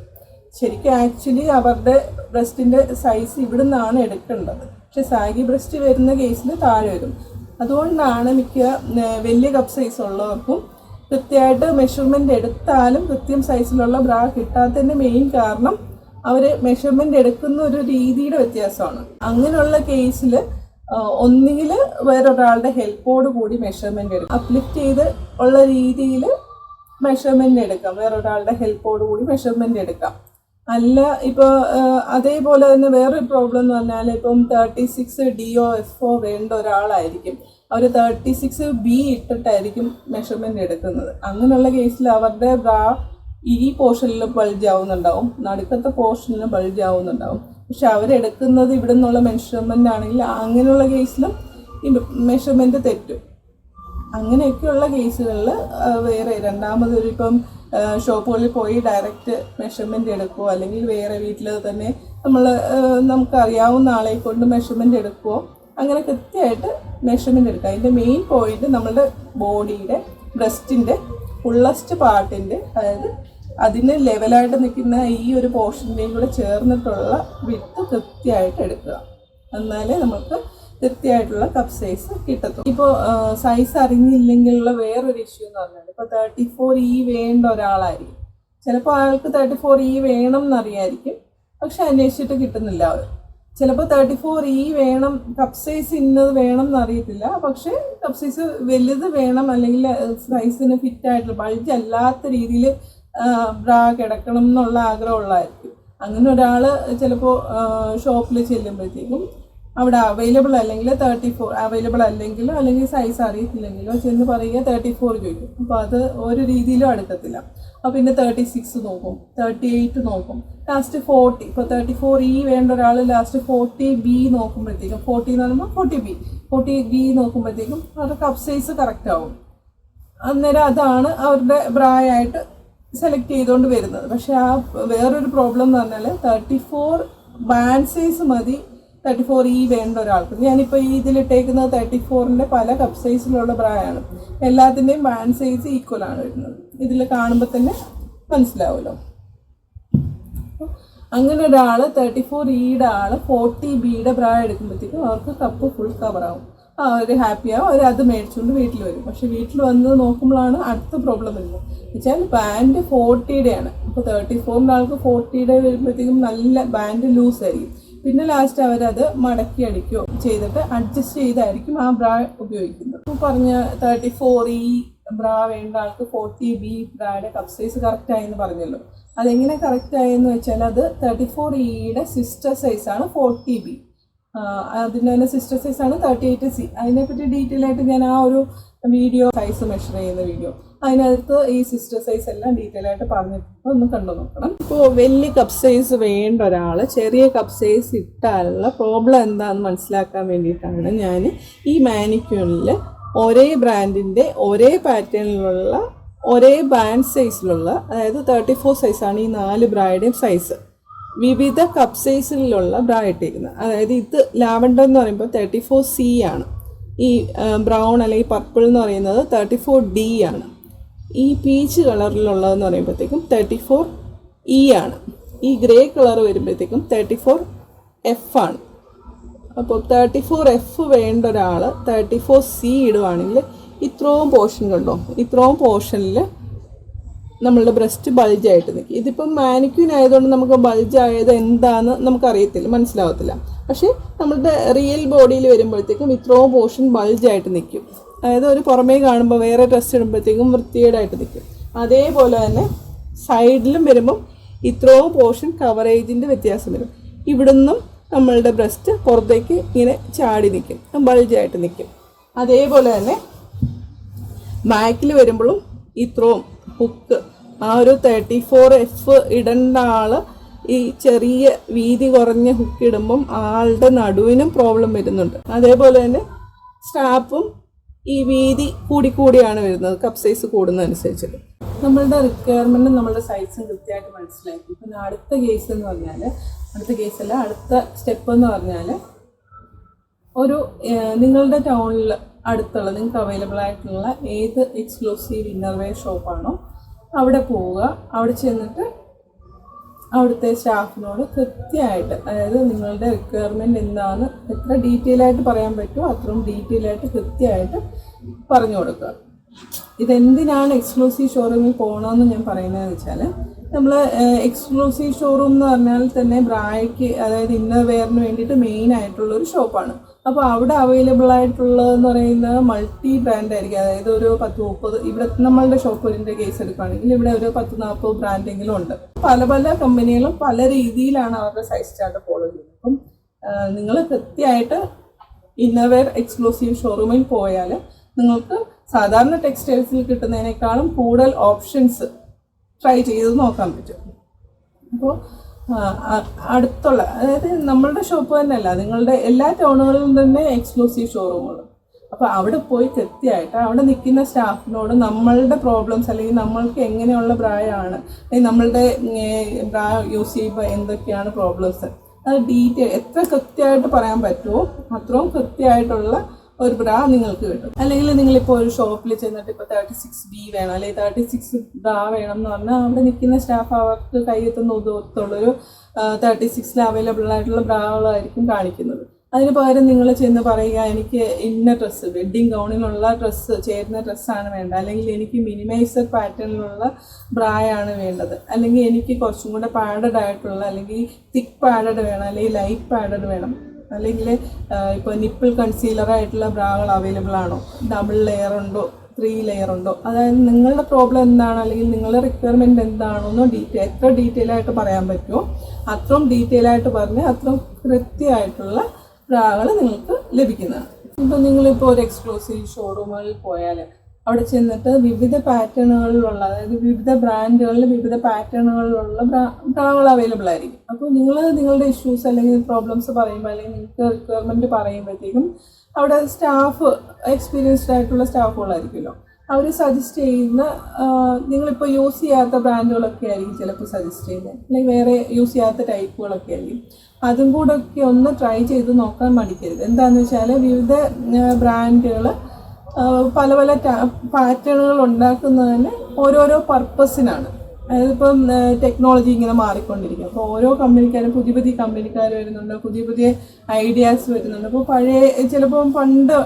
ശരിക്കും ആക്ച്വലി അവരുടെ ബ്രസ്റ്റിന്റെ സൈസ് ഇവിടെ നിന്നാണ് എടുക്കേണ്ടത്. പക്ഷെ സാഗി ബ്രസ്റ്റ് വരുന്ന കേസിൽ താഴെ വരും. അതുകൊണ്ടാണ് മിക്ക വലിയ കപ്പ് സൈസ് ഉള്ളവർക്കും കൃത്യമായിട്ട് മെഷർമെന്റ് എടുത്താലും കൃത്യം സൈസിലുള്ള ബ്രാ കിട്ടാത്തതിന്റെ മെയിൻ കാരണം അവർ മെഷർമെന്റ് എടുക്കുന്ന ഒരു രീതിയുടെ വ്യത്യാസമാണ്. അങ്ങനെയുള്ള കേസിൽ ഒന്നുകിൽ വേറൊരാളുടെ ഹെൽപ്പോട് കൂടി മെഷർമെന്റ് എടുക്കും. അപ്ലിഫ്റ്റ് ചെയ്ത് ഉള്ള രീതിയിൽ മെഷർമെന്റ് എടുക്കാം. വേറൊരാളുടെ ഹെൽപ്പോട് കൂടി മെഷർമെന്റ് എടുക്കാം. അല്ല ഇപ്പോൾ അതേപോലെ തന്നെ വേറൊരു പ്രോബ്ലം എന്ന് പറഞ്ഞാൽ ഇപ്പം തേർട്ടി സിക്സ് ഡി ഒ എഫ് ഒ വേണ്ട ഒരാളായിരിക്കും. അവർ തേർട്ടി സിക്സ് ബി ഇട്ടിട്ടായിരിക്കും മെഷർമെന്റ് എടുക്കുന്നത്. അങ്ങനെയുള്ള കേസിൽ അവരുടെ ബ്രാ ഈ പോർഷനിൽ ബൾജ് ആവുന്നുണ്ടാവും. നടുക്കത്തെ പോർഷനിൽ ബൾജ് ആവുന്നുണ്ടാവും. പക്ഷെ അവരെടുക്കുന്നത് ഇവിടെ നിന്നുള്ള മെഷർമെന്റ് ആണെങ്കിൽ അങ്ങനെയുള്ള കേസിലും ഈ മെഷർമെന്റ് തെറ്റും. അങ്ങനെയൊക്കെയുള്ള കേസുകളിൽ വേറെ രണ്ടാമതൊരു ഇപ്പം ഷോപ്പുകളിൽ പോയി ഡയറക്റ്റ് മെഷർമെന്റ് എടുക്കുമോ അല്ലെങ്കിൽ വേറെ വീട്ടിൽ തന്നെ നമ്മൾ നമുക്കറിയാവുന്ന ആളെ കൊണ്ട് മെഷർമെന്റ് എടുക്കുമോ അങ്ങനെ കൃത്യമായിട്ട് മെഷർമെന്റ് എടുക്കുക അതിന്റെ മെയിൻ പോയിന്റ് നമ്മളുടെ ബോഡിയുടെ ബ്രസ്റ്റിന്റെ ഫുള്ളസ്റ്റ് പാർട്ടിന്റെ അതായത് അതിന് ലെവലായിട്ട് നിൽക്കുന്ന ഈ ഒരു പോർഷന്റെയും കൂടെ ചേർന്നിട്ടുള്ള വിത്ത് കൃത്യമായിട്ട് എടുക്കുക. എന്നാലേ നമുക്ക് കൃത്യമായിട്ടുള്ള കപ്പ് സൈസ് കിട്ടത്തും ഇപ്പോൾ സൈസ് അറിഞ്ഞില്ലെങ്കിലുള്ള വേറൊരു ഇഷ്യൂ എന്ന് പറഞ്ഞാൽ ഇപ്പോൾ തേർട്ടി ഫോർ ഇ വേണ്ട ഒരാളായിരിക്കും. ചിലപ്പോൾ ആൾക്ക് തേർട്ടി ഫോർ ഇ വേണം എന്നറിയായിരിക്കും. പക്ഷെ അന്വേഷിച്ചിട്ട് കിട്ടുന്നില്ല അവർ. ചിലപ്പോൾ തേർട്ടി ഫോർ ഇ വേണം കപ്പ് സൈസ് ഇന്നത് വേണം എന്നറിയത്തില്ല പക്ഷേ കപ്പ് സൈസ് വലുത് വേണം അല്ലെങ്കിൽ സൈസിന് ഫിറ്റ് ആയിട്ടുള്ള ബൾജ് അല്ലാത്ത രീതിയിൽ ബ്രാ കിടക്കണം എന്നുള്ള ആഗ്രഹമുള്ളതായിരിക്കും അങ്ങനെ ഒരാൾ ചിലപ്പോൾ ഷോപ്പിൽ ചെല്ലുമ്പോഴത്തേക്കും അവിടെ അവൈലബിൾ അല്ലെങ്കിൽ തേർട്ടി ഫോർ അവൈലബിൾ അല്ലെങ്കിലോ അല്ലെങ്കിൽ സൈസ് അറിയത്തില്ലെങ്കിലോ ചെന്ന് പറയുക തേർട്ടി ഫോർ ചോദിക്കും. അപ്പോൾ അത് ഒരു രീതിയിലും അടുക്കത്തില്ല. പിന്നെ തേർട്ടി സിക്സ് നോക്കും. തേർട്ടി എയ്റ്റ് നോക്കും. ലാസ്റ്റ് ഫോർട്ടി ഇപ്പോൾ തേർട്ടി ഫോർ ഇ വേണ്ട ഒരാൾ ലാസ്റ്റ് ഫോർട്ടി ബി നോക്കുമ്പോഴത്തേക്കും ഫോർട്ടി എന്ന് പറയുമ്പോൾ ഫോർട്ടി ബി ഫോർട്ടി ബി നോക്കുമ്പോഴത്തേക്കും അവരുടെ കപ്പ് സൈസ് കറക്റ്റ് ആവും. അന്നേരം അതാണ് അവരുടെ ബ്രായായിട്ട് സെലക്ട് ചെയ്തുകൊണ്ട് വരുന്നത്. പക്ഷേ ആ വേറൊരു പ്രോബ്ലം എന്ന് പറഞ്ഞാൽ തേർട്ടി ഫോർ ബാൻഡ് സൈസ് മതി. തേർട്ടി ഫോർ ഇ വേണ്ട ഒരാൾക്ക്. ഞാനിപ്പോൾ ഈ ഇതിലിട്ടേക്കുന്നത് തേർട്ടി ഫോറിന്റെ പല കപ്പ് സൈസിലുള്ള ബ്രായാണ് എല്ലാത്തിന്റെയും ബാൻഡ് സൈസ് ഈക്വൽ ആണ് വരുന്നത്. ഇതിൽ കാണുമ്പോൾ തന്നെ മനസ്സിലാവുമല്ലോ. അങ്ങനെ ഒരാൾ തേർട്ടി ഫോർ ഇയുടെ ആൾ ഫോർട്ടി ബിയുടെ പ്രായം എടുക്കുമ്പോഴത്തേക്കും അവർക്ക് കപ്പ് ഫുൾ കവറാവും അവർ ഹാപ്പിയാവും അവർ അത് മേടിച്ചുകൊണ്ട് വീട്ടിൽ വരും. പക്ഷെ വീട്ടിൽ വന്ന് നോക്കുമ്പോഴാണ് അടുത്ത പ്രോബ്ലം വരുന്നത്. വെച്ചാൽ ബാൻഡ് ഫോർട്ടിയുടെയാണ് അപ്പോൾ തേർട്ടി ഫോറിന്റെ ആൾക്ക് ഫോർട്ടിയുടെ വരുമ്പോഴത്തേക്കും നല്ല ബാൻഡ് ലൂസ് ആയിരിക്കും. പിന്നെ ലാസ്റ്റ് അവരത് മടക്കി അടിക്കുകയോ ചെയ്തിട്ട് അഡ്ജസ്റ്റ് ചെയ്തായിരിക്കും ആ ബ്രാ ഉപയോഗിക്കുന്നത്. പറഞ്ഞ തേർട്ടി ഫോർ ഈ ബ്രാ വേണ്ട ആൾക്ക് ഫോർട്ടി ബി ബ്രായുടെ കപ്പ് സൈസ് കറക്റ്റ് ആയെന്ന് പറഞ്ഞല്ലോ. അതെങ്ങനെ കറക്റ്റ് ആയെന്ന് വെച്ചാൽ അത് തേർട്ടി ഫോർ ഇയുടെ സിസ്റ്റർ സൈസാണ് ഫോർട്ടി ബി അതിന്റെ തന്നെ സിസ്റ്റർ സൈസാണ് തേർട്ടി എയ്റ്റ് സി അതിനെപ്പറ്റി ഡീറ്റെയിൽ ആയിട്ട് ഞാൻ ആ ഒരു വീഡിയോ സൈസ് മെഷർ ചെയ്യുന്ന വീഡിയോ അതിനകത്ത് ഈ സിസ്റ്റർ സൈസ് എല്ലാം ഡീറ്റെയിൽ ആയിട്ട് പറഞ്ഞിട്ടുണ്ട്. ഒന്ന് കണ്ടു നോക്കണം. ഇപ്പോൾ വലിയ കപ്പ് സൈസ് വേണ്ട ഒരാൾ ചെറിയ കപ്പ് സൈസ് ഇട്ടാലുള്ള പ്രോബ്ലം എന്താണെന്ന് മനസ്സിലാക്കാൻ വേണ്ടിയിട്ടാണ് ഞാൻ ഈ മാനിക്യൂണിൽ ഒരേ ബ്രാൻഡിന്റെ ഒരേ പാറ്റേണിലുള്ള ഒരേ ബാൻഡ് സൈസിലുള്ള അതായത് തേർട്ടി ഫോർ സൈസാണ് ഈ നാല് ബ്രായുടെയും സൈസ് വിവിധ കപ്പ് സൈസിലുള്ള ബ്രാ ഇട്ടിരിക്കുന്നത് അതായത് ഇത് ലാവൻഡർ എന്ന് പറയുമ്പോൾ തേർട്ടി ഫോർ സി ആണ്. ഈ ബ്രൗൺ അല്ലെങ്കിൽ പർപ്പിൾ എന്ന് പറയുന്നത് തേർട്ടി ഫോർ ഡി ആണ്. ഈ പീച്ച് കളറിലുള്ളതെന്ന് പറയുമ്പോഴത്തേക്കും തേർട്ടി ഫോർ ഇ ആണ്. ഈ ഗ്രേ കളർ വരുമ്പോഴത്തേക്കും തേർട്ടി ഫോർ എഫ് ആണ്. അപ്പോൾ തേർട്ടി ഫോർ എഫ് വേണ്ട ഒരാൾ തേർട്ടി ഫോർ സി ഇടുവാണെങ്കിൽ ഇത്രയും പോർഷൻ കണ്ടോ? ഇത്രയും പോർഷനിൽ നമ്മളുടെ ബ്രസ്റ്റ് ബൾജ് ആയിട്ട് നിൽക്കും. ഇതിപ്പം മാനിക്യൂൻ ആയതുകൊണ്ട് നമുക്ക് ബൾജ് എന്താണെന്ന് നമുക്കറിയത്തില്ല മനസ്സിലാവത്തില്ല. പക്ഷേ നമ്മളുടെ റിയൽ ബോഡിയിൽ വരുമ്പോഴത്തേക്കും ഇത്രയും പോർഷൻ ബൾജ് ആയിട്ട് നിൽക്കും. അതായത് ഒരു പുറമേ കാണുമ്പോൾ വേറെ ഡ്രസ്സ് ഇടുമ്പോഴത്തേക്കും വൃത്തികേടായിട്ട് നിൽക്കും. അതേപോലെ തന്നെ സൈഡിലും വരുമ്പം ഇത്രയും പോർഷൻ കവറേജിന്റെ വ്യത്യാസം വരും. ഇവിടുന്നും നമ്മളുടെ ബ്രസ്റ്റ് പുറത്തേക്ക് ഇങ്ങനെ ചാടി നിൽക്കും ബൾജായിട്ട് നിൽക്കും അതേപോലെ തന്നെ ബാക്കിൽ വരുമ്പോഴും ഇത്രയും ഹുക്ക് ആ ഒരു തേർട്ടി ഫോർ എഫ് ഇടേണ്ട ആൾ ഈ ചെറിയ വീതി കുറഞ്ഞ ഹുക്ക് ഇടുമ്പം ആളുടെ നടുവിനും പ്രോബ്ലം വരുന്നുണ്ട്. അതേപോലെ തന്നെ സ്റ്റാപ്പും ഈ വീതി കൂടിക്കൂടിയാണ് വരുന്നത്. കപ്പ് സൈസ് കൂടുന്നതനുസരിച്ചിട്ട്. നമ്മളുടെ റിക്വയർമെന്റും നമ്മളുടെ സൈസും കൃത്യമായിട്ട് മനസ്സിലാക്കി. പിന്നെ അടുത്ത കേസ് എന്ന് പറഞ്ഞാൽ അടുത്ത കേസല്ല അടുത്ത സ്റ്റെപ്പ് എന്ന് പറഞ്ഞാൽ ഒരു നിങ്ങളുടെ ടൗണിൽ അടുത്തുള്ള നിങ്ങൾക്ക് അവൈലബിൾ ആയിട്ടുള്ള ഏത് എക്സ്ക്ലൂസീവ് ഇന്നർവെയർ ഷോപ്പാണോ അവിടെ പോവുക. അവിടെ ചെന്നിട്ട് അവിടുത്തെ സ്റ്റാഫിനോട് കൃത്യമായിട്ട് അതായത് നിങ്ങളുടെ റിക്വയർമെന്റ് എന്താണെന്ന് എത്ര ഡീറ്റെയിൽ ആയിട്ട് പറയാൻ പറ്റുമോ അത്രയും ഡീറ്റെയിൽ ആയിട്ട് കൃത്യമായിട്ട് പറഞ്ഞു കൊടുക്കുക. ഇതെന്തിനാണ് എക്സ്ക്ലൂസീവ് ഷോറൂമിൽ പോകണമെന്ന് ഞാൻ പറയുന്നതെന്ന് വെച്ചാൽ നമ്മൾ എക്സ്ക്ലൂസീവ് ഷോറൂം എന്ന് പറഞ്ഞാൽ തന്നെ ബ്രായ്ക്ക് അതായത് ഇന്നർ വെയറിന് വേണ്ടിയിട്ട് മെയിൻ ആയിട്ടുള്ള ഒരു ഷോപ്പാണ് അപ്പോൾ അവിടെ അവൈലബിൾ ആയിട്ടുള്ളതെന്ന് പറയുന്നത് മൾട്ടി ബ്രാൻഡ് ആയിരിക്കും. അതായത് ഒരു പത്ത് മുപ്പത് ഇവിടെ നമ്മളുടെ ഷോപ്പിന്റെ കേസ് എടുക്കുകയാണെങ്കിൽ ഇവിടെ ഒരു പത്ത് നാൽപ്പത് ബ്രാൻഡെങ്കിലും ഉണ്ട്. പല പല കമ്പനികളും പല രീതിയിലാണ് അവരുടെ സൈസ് ചാർട്ട് ഫോളോ ചെയ്യുന്നത്. അപ്പം നിങ്ങൾ കൃത്യമായിട്ട് ഇന്നർവെയർ എക്സ്ക്ലൂസീവ് ഷോറൂമിൽ പോയാൽ നിങ്ങൾക്ക് സാധാരണ ടെക്സ്റ്റൈൽസിൽ കിട്ടുന്നതിനേക്കാളും കൂടുതൽ ഓപ്ഷൻസ് ട്രൈ ചെയ്ത് നോക്കാൻ പറ്റും. അപ്പോൾ അടുത്തുള്ള അതായത് നമ്മളുടെ ഷോപ്പ് തന്നെയല്ല നിങ്ങളുടെ എല്ലാ ടൗണുകളിലും തന്നെ എക്സ്ക്ലൂസീവ് ഷോറൂമുകൾ അപ്പോൾ അവിടെ പോയി കൃത്യമായിട്ട് അവിടെ നിൽക്കുന്ന സ്റ്റാഫിനോട് നമ്മളുടെ പ്രോബ്ലംസ് അല്ലെങ്കിൽ നമ്മൾക്ക് എങ്ങനെയുള്ള പ്രായമാണ് അല്ലെങ്കിൽ നമ്മളുടെ ബ്രാ യൂസ് ചെയ്യുമ്പോൾ എന്തൊക്കെയാണ് പ്രോബ്ലംസ് അത് ഡീറ്റെയിൽ എത്ര കൃത്യമായിട്ട് പറയാൻ പറ്റുമോ അത്രയും കൃത്യമായിട്ടുള്ള ഒരു ബ്രാ നിങ്ങൾക്ക് കിട്ടും. അല്ലെങ്കിൽ നിങ്ങൾ നിങ്ങളിപ്പോൾ ഒരു ഷോപ്പിൽ ചെന്നിട്ട് ഇപ്പോൾ തേർട്ടി സിക്സ് ബി വേണം അല്ലെങ്കിൽ തേർട്ടി സിക്സ് ബ്രാ വേണം എന്ന് പറഞ്ഞാൽ അവിടെ നിൽക്കുന്ന സ്റ്റാഫ് അവർക്ക് കയ്യെത്തുന്ന ഉദ്യോഗത്തുള്ളൊരു തേർട്ടി സിക്സിൽ അവൈലബിൾ ആയിട്ടുള്ള ബ്രാകളായിരിക്കും കാണിക്കുന്നത്. അതിന് പകരം നിങ്ങൾ ചെന്ന് പറയുക എനിക്ക് ഇന്ന ഡ്രസ്സ് വെഡ്ഡിങ് ഗൗണിനുള്ള ഡ്രസ്സ് ചേരുന്ന ഡ്രസ്സാണ് വേണ്ടത്. അല്ലെങ്കിൽ എനിക്ക് മിനിമൈസർ പാറ്റേണിലുള്ള ബ്രായാണ് വേണ്ടത്. അല്ലെങ്കിൽ എനിക്ക് കുറച്ചും കൂടെ പാഡഡ് ആയിട്ടുള്ള അല്ലെങ്കിൽ തിക്ക് പാഡഡ് വേണം അല്ലെങ്കിൽ ലൈറ്റ് പാഡഡ് വേണം. അല്ലെങ്കിൽ ഇപ്പോൾ നിപ്പിൾ കൺസീലർ ആയിട്ടുള്ള ബ്രാകൾ അവൈലബിൾ ആണോ? ഡബിൾ ലെയർ ഉണ്ടോ? ത്രീ ലെയർ ഉണ്ടോ? അതായത് നിങ്ങളുടെ പ്രോബ്ലം എന്താണ്? അല്ലെങ്കിൽ നിങ്ങളുടെ റിക്വയർമെന്റ് എന്താണെന്നോ ഡീറ്റെയിൽ എത്ര ഡീറ്റെയിൽ ആയിട്ട് പറയാൻ പറ്റുമോ? അത്രയും ഡീറ്റെയിൽ ആയിട്ട് പറഞ്ഞ് അത്രയും കൃത്യമായിട്ടുള്ള ബ്രാകൾ നിങ്ങൾക്ക് ലഭിക്കുന്നതാണ്. ഇപ്പം നിങ്ങളിപ്പോൾ ഒരു എക്സ്ക്ലൂസീവ് ഷോറൂമുകളിൽ പോയാൽ അവിടെ ചെന്നിട്ട് വിവിധ പാറ്റേണുകളിലുള്ള അതായത് വിവിധ ബ്രാൻഡുകളിൽ വിവിധ പാറ്റേണുകളിലുള്ള ബ്രാ അവൈലബിൾ ആയിരിക്കും. അപ്പോൾ നിങ്ങൾ നിങ്ങളുടെ ഇഷ്യൂസ് അല്ലെങ്കിൽ പ്രോബ്ലംസ് പറയുമ്പോൾ അല്ലെങ്കിൽ നിങ്ങൾക്ക് റിക്വയർമെന്റ് പറയുമ്പോഴത്തേക്കും അവിടെ സ്റ്റാഫ് എക്സ്പീരിയൻസ്ഡ് ആയിട്ടുള്ള സ്റ്റാഫുകളായിരിക്കുമല്ലോ. അവർ സജസ്റ്റ് ചെയ്യുന്ന നിങ്ങളിപ്പോൾ യൂസ് ചെയ്യാത്ത ബ്രാൻഡുകളൊക്കെ ആയിരിക്കും ചിലപ്പോൾ സജസ്റ്റ് ചെയ്യുന്നത്. അല്ലെങ്കിൽ വേറെ യൂസ് ചെയ്യാത്ത ടൈപ്പുകളൊക്കെ ആയിരിക്കും. അതും കൂടെ ഒക്കെ ഒന്ന് ട്രൈ ചെയ്ത് നോക്കാൻ മടിക്കരുത്. എന്താണെന്ന് വെച്ചാൽ വിവിധ ബ്രാൻഡുകൾ പല പല പാറ്റേണുകൾ ഉണ്ടാക്കുന്നതിന് ഓരോരോ പർപ്പസിനാണ്. അതായത് ഇപ്പം ടെക്നോളജി ഇങ്ങനെ മാറിക്കൊണ്ടിരിക്കും അപ്പോൾ ഓരോ കമ്പനിക്കാരും പുതിയ പുതിയ കമ്പനിക്കാർ വരുന്നുണ്ട് പുതിയ പുതിയ ഐഡിയാസ് വരുന്നുണ്ട്. അപ്പോൾ പഴയ ചിലപ്പം പണ്ട്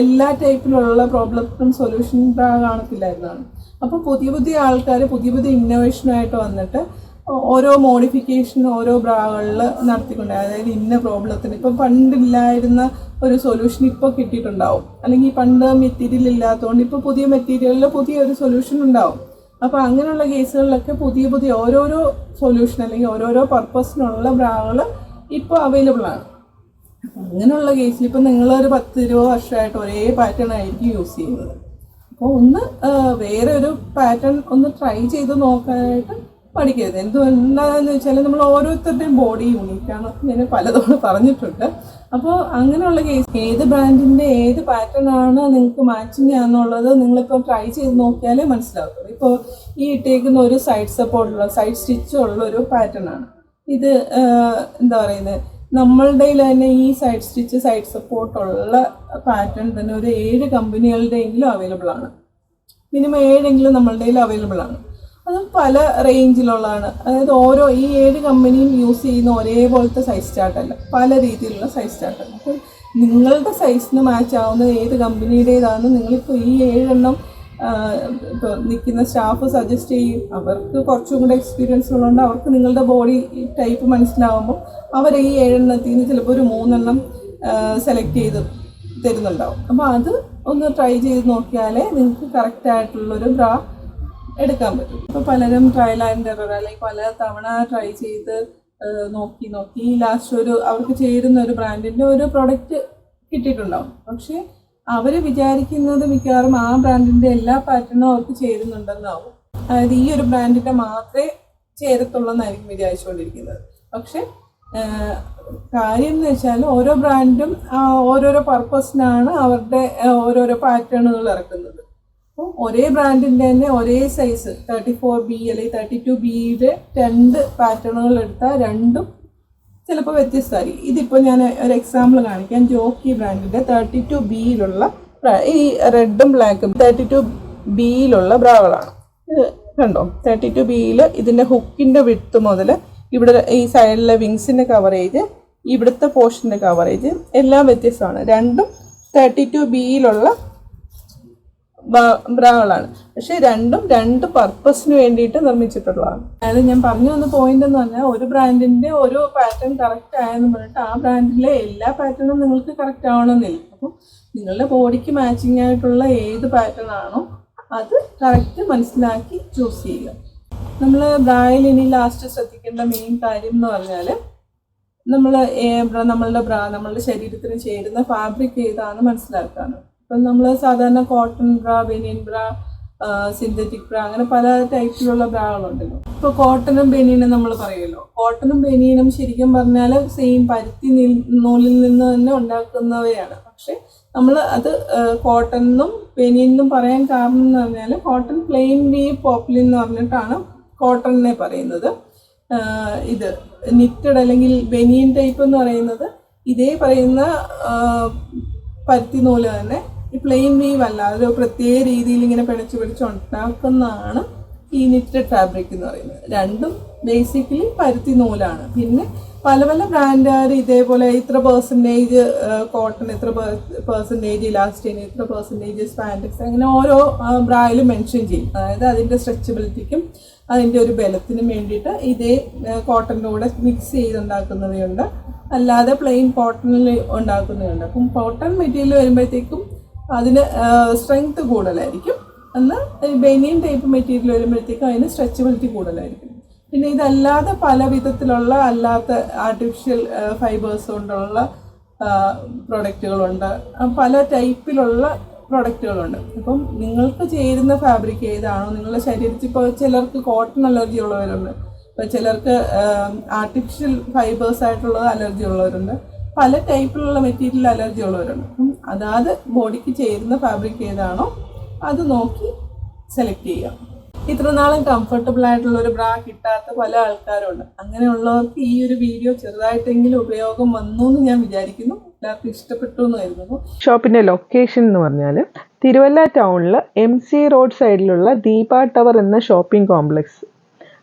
എല്ലാ ടൈപ്പിലുള്ള പ്രോബ്ലത്തിനും സൊല്യൂഷൻ കാണത്തില്ലായിരുന്നാണ് അപ്പോൾ പുതിയ പുതിയ ആൾക്കാർ പുതിയ പുതിയ ഇന്നോവേഷനുമായിട്ട് വന്നിട്ട് ഓരോ മോഡിഫിക്കേഷൻ ഓരോ ബ്രാകളിൽ നടത്തിക്കൊണ്ട് അതായത് ഇന്ന പ്രോബ്ലത്തിന് ഇപ്പം പണ്ടില്ലായിരുന്ന ഒരു സൊല്യൂഷൻ ഇപ്പോൾ കിട്ടിയിട്ടുണ്ടാവും. അല്ലെങ്കിൽ പണ്ട് മെറ്റീരിയൽ ഇല്ലാത്തതുകൊണ്ട് ഇപ്പോൾ പുതിയ മെറ്റീരിയലിൽ പുതിയ ഒരു സൊല്യൂഷൻ ഉണ്ടാവും. അപ്പോൾ അങ്ങനെയുള്ള കേസുകളിലൊക്കെ പുതിയ പുതിയ ഓരോരോ സൊല്യൂഷൻ അല്ലെങ്കിൽ ഓരോരോ പർപ്പസിനുള്ള ബ്രാകൾ ഇപ്പോൾ അവൈലബിൾ ആണ്. അങ്ങനെയുള്ള കേസിൽ ഇപ്പം നിങ്ങളൊരു പത്ത് ഇരുപത് വർഷമായിട്ട് ഒരേ പാറ്റേൺ ആയിരിക്കും യൂസ് ചെയ്യുന്നത്. അപ്പോൾ ഒന്ന് വേറെ ഒരു പാറ്റേൺ ഒന്ന് ട്രൈ ചെയ്ത് നോക്കാനായിട്ട് പഠിക്കരുത്. എന്തുകൊണ്ടാന്ന് വെച്ചാൽ നമ്മൾ ഓരോരുത്തരുടെയും ബോഡി യൂണിക്കാണ് ഞാൻ പലതവണ പറഞ്ഞിട്ടുണ്ട്. അപ്പോൾ അങ്ങനെയുള്ള കേസ് ഏത് ബ്രാൻഡിന്റെ ഏത് പാറ്റേൺ ആണ് നിങ്ങൾക്ക് മാച്ചിങ് ആണെന്നുള്ളത് നിങ്ങളിപ്പോൾ ട്രൈ ചെയ്ത് നോക്കിയാലേ മനസ്സിലാവുള്ളൂ ഇപ്പോൾ ഈ ഇട്ടേക്കുന്ന ഒരു സൈഡ് സപ്പോർട്ടുള്ള സൈഡ് സ്റ്റിച്ച് ഉള്ള ഒരു പാറ്റേൺ ആണ്. ഇത് എന്താ പറയുന്നത് നമ്മളുടെ തന്നെ ഈ സൈഡ് സ്റ്റിച്ച് സൈഡ് സപ്പോർട്ടുള്ള പാറ്റേൺ തന്നെ ഒരു ഏഴ് കമ്പനികളുടെയെങ്കിലും അവൈലബിൾ ആണ്. മിനിമം ഏഴെങ്കിലും നമ്മളുടെ അവൈലബിൾ ആണ്. അത് പല റേഞ്ചിലുള്ളതാണ് അതായത് ഓരോ ഈ ഏഴ് കമ്പനിയും യൂസ് ചെയ്യുന്ന ഒരേപോലത്തെ സൈസ് ചാർട്ടല്ല പല രീതിയിലുള്ള സൈസ് ചാർട്ടാണ് അപ്പോൾ നിങ്ങളുടെ സൈസിന് മാച്ച് ആവുന്ന ഏത് കമ്പനിയുടേതാണെന്ന് നിങ്ങളിപ്പോൾ ഈ ഏഴെണ്ണം ഇപ്പോൾ നിൽക്കുന്ന സ്റ്റാഫ് സജസ്റ്റ് ചെയ്യും. അവർക്ക് കുറച്ചും കൂടെ എക്സ്പീരിയൻസ് ഉള്ളതുകൊണ്ട് അവർക്ക് നിങ്ങളുടെ ബോഡി ടൈപ്പ് മനസ്സിലാവുമ്പോൾ അവർ ഈ ഏഴെണ്ണത്തിൽ നിന്ന് ചിലപ്പോൾ ഒരു മൂന്നെണ്ണം സെലക്ട് ചെയ്ത് തരുന്നുണ്ടാവും. അപ്പോൾ അത് ഒന്ന് ട്രൈ ചെയ്ത് നോക്കിയാലേ നിങ്ങൾക്ക് കറക്റ്റായിട്ടുള്ളൊരു ബ്രാ എടുക്കാൻ പറ്റും. അപ്പൊ പലരും ട്രയൽ ആൻഡ് എറർ അല്ലെങ്കിൽ പല തവണ ട്രൈ ചെയ്ത് നോക്കി നോക്കി ലാസ്റ്റ് ഒരു അവർക്ക് ചേരുന്ന ഒരു ബ്രാൻഡിന്റെ ഒരു പ്രൊഡക്റ്റ് കിട്ടിയിട്ടുണ്ടാവും. പക്ഷെ അവർ വിചാരിക്കുന്നത് മിക്കവാറും ആ ബ്രാൻഡിന്റെ എല്ലാ പാറ്റേണും അവർക്ക് ചേരുന്നുണ്ടെന്നാവും. അതായത് ഈ ഒരു ബ്രാൻഡിന്റെ മാത്രമേ ചേരത്തുള്ളൂ എന്നായിരിക്കും വിചാരിച്ചുകൊണ്ടിരിക്കുന്നത്. പക്ഷെ കാര്യം എന്ന് വെച്ചാൽ ഓരോ ബ്രാൻഡും ഓരോരോ പർപ്പസിനാണ് അവരുടെ ഓരോരോ പാറ്റേണുകൾ ഇറക്കുന്നത്. അപ്പോൾ ഒരേ ബ്രാൻഡിന്റെ തന്നെ ഒരേ സൈസ് തേർട്ടി ഫോർ ബി അല്ലെങ്കിൽ തേർട്ടി ടു ബിയുടെ രണ്ട് പാറ്റേണുകൾ എടുത്താൽ രണ്ടും ചിലപ്പോൾ വ്യത്യസ്തമായിരിക്കും. ഇതിപ്പോൾ ഞാൻ ഒരു എക്സാമ്പിൾ കാണിക്കാം. ജോക്കി ബ്രാൻഡിന്റെ തേർട്ടി ടു ബിയിലുള്ള ഈ റെഡും ബ്ലാക്കും തേർട്ടി ടു ബിയിലുള്ള ബ്രാകളാണ് ഇത് കണ്ടോ? തേർട്ടി ടു ബിയിൽ ഇതിന്റെ ഹുക്കിന്റെ വിട്ട് മുതൽ ഇവിടെ ഈ സൈഡിലെ വിങ്സിന്റെ കവറേജ് ഇവിടുത്തെ പോർഷന്റെ കവറേജ് എല്ലാം വ്യത്യസ്തമാണ്. രണ്ടും തേർട്ടി ടു ബിയിലുള്ള ബ്രാകളാണ് പക്ഷെ രണ്ടും രണ്ട് പർപ്പസിന് വേണ്ടിയിട്ട് നിർമ്മിച്ചിട്ടുള്ളതാണ്. അതായത് ഞാൻ പറഞ്ഞു വന്ന പോയിന്റ് എന്ന് പറഞ്ഞാൽ ഒരു ബ്രാൻഡിന്റെ ഒരു പാറ്റേൺ കറക്റ്റ് ആയെന്ന് പറഞ്ഞിട്ട് ആ ബ്രാൻഡിലെ എല്ലാ പാറ്റേണും നിങ്ങൾക്ക് കറക്റ്റ് ആവണമെന്നില്ല. അപ്പം നിങ്ങളുടെ ബോഡിക്ക് മാച്ചിങ് ആയിട്ടുള്ള ഏത് പാറ്റേൺ ആണോ അത് കറക്റ്റ് മനസ്സിലാക്കി ചൂസ് ചെയ്യുക. നമ്മൾ ബ്രായിൽ ഇനി ലാസ്റ്റ് ശ്രദ്ധിക്കേണ്ട മെയിൻ കാര്യം എന്ന് പറഞ്ഞാൽ നമ്മൾ നമ്മളുടെ ബ്രാ നമ്മളുടെ ശരീരത്തിന് ചേരുന്ന ഫാബ്രിക് ഏതാണെന്ന് മനസ്സിലാക്കാണ് ഇപ്പം നമ്മൾ സാധാരണ കോട്ടൺ ബ്രാ ബനിയൻ ബ്രാ സിന്തറ്റിക് ബ്രാ അങ്ങനെ പല ടൈപ്പിലുള്ള ബ്രാകളുണ്ടല്ലോ ഇപ്പോൾ കോട്ടണും ബനിയനും നമ്മൾ പറയുമല്ലോ കോട്ടണും ബനിയനും ശരിക്കും പറഞ്ഞാൽ സെയിം പരുത്തി നൂലിൽ നിന്ന് തന്നെ ഉണ്ടാക്കുന്നവയാണ്. പക്ഷെ നമ്മൾ അത് കോട്ടണെന്നും ബനിയനും പറയാൻ കാരണം എന്ന് പറഞ്ഞാൽ കോട്ടൺ പ്ലെയിൻ ബി പോപ്പുലിൻ എന്ന് പറഞ്ഞിട്ടാണ് കോട്ടണിനെ പറയുന്നത്. ഇത് നിറ്റഡ് അല്ലെങ്കിൽ ബനിയൻ ടൈപ്പ് എന്ന് പറയുന്നത് ഇതേ പറയുന്ന പരുത്തി നൂൽ തന്നെ ഈ പ്ലെയിൻ വീവ് അല്ല അതൊരു പ്രത്യേക രീതിയിൽ ഇങ്ങനെ പിടിച്ച് പിടിച്ച് ഉണ്ടാക്കുന്നതാണ് ഈ നിറ്റഡ് ഫാബ്രിക് എന്ന് പറയുന്നത്. രണ്ടും ബേസിക്കലി പരുത്തി നൂലാണ്. പിന്നെ പല പല ബ്രാൻഡുകാർ ഇതേപോലെ ഇത്ര പെർസെന്റേജ് കോട്ടൺ ഇത്ര പെർസെന്റേജ് ഇലാസ്റ്റിൻ ഇത്ര പെർസെന്റേജ് സ്പാൻഡക്സ് അങ്ങനെ ഓരോ ബ്രായിലും മെൻഷൻ ചെയ്യും. അതായത് അതിന്റെ സ്ട്രെച്ചബിലിറ്റിക്കും അതിന്റെ ഒരു ബലത്തിനും വേണ്ടിയിട്ട് ഇതേ കോട്ടന്റെ കൂടെ മിക്സ് ചെയ്തുണ്ടാക്കുന്നവയുണ്ട്. അല്ലാതെ പ്ലെയിൻ കോട്ടണിൽ ഉണ്ടാക്കുന്നതുണ്ട് അപ്പം കോട്ടൺ മെറ്റീരിയൽ വരുമ്പോഴത്തേക്കും അതിന് സ്ട്രെങ്ത് കൂടുതലായിരിക്കും. എന്നാൽ ബെനിയൻ ടൈപ്പ് മെറ്റീരിയൽ വരുമ്പോഴത്തേക്കും അതിന് സ്ട്രെച്ചബിലിറ്റി കൂടുതലായിരിക്കും. പിന്നെ ഇതല്ലാതെ പല വിധത്തിലുള്ള അല്ലാത്ത ആർട്ടിഫിഷ്യൽ ഫൈബേഴ്സ് കൊണ്ടുള്ള പ്രൊഡക്റ്റുകളുണ്ട് പല ടൈപ്പിലുള്ള പ്രൊഡക്റ്റുകളുണ്ട് അപ്പം നിങ്ങൾക്ക് ചേരുന്ന ഫാബ്രിക് ഏതാണോ നിങ്ങളുടെ ശരീരത്തിൽ ഇപ്പോൾ ചിലർക്ക് കോട്ടൺ അലർജി ഉള്ളവരുണ്ട്. ഇപ്പോൾ ചിലർക്ക് ആർട്ടിഫിഷ്യൽ ഫൈബേഴ്സ് ആയിട്ടുള്ളത് അലർജി ഉള്ളവരുണ്ട്. പല ടൈപ്പിലുള്ള മെറ്റീരിയൽ അലർജി ഉള്ളവരുണ്ട്. അപ്പം അതാത് ബോഡിക്ക് ചേരുന്ന ഫാബ്രിക് ഏതാണോ അത് നോക്കി സെലക്ട് ചെയ്യാം. ഇത്ര നാളും കംഫർട്ടബിൾ ആയിട്ടുള്ള ഒരു ബ്രാ കിട്ടാത്ത പല ആൾക്കാരുണ്ട്. അങ്ങനെയുള്ളവർക്ക് ഈ ഒരു വീഡിയോ ചെറുതായിട്ടെങ്കിലും ഉപയോഗം വന്നു എന്ന് ഞാൻ വിചാരിക്കുന്നു. എല്ലാവർക്കും ഇഷ്ടപ്പെട്ടു എന്ന് കരുതുന്നു. ഷോപ്പിന്റെ ലൊക്കേഷൻ എന്ന് പറഞ്ഞാൽ തിരുവല്ല ടൗണിൽ എം സി റോഡ് സൈഡിലുള്ള ദീപ ടവർ എന്ന ഷോപ്പിംഗ് കോംപ്ലക്സ്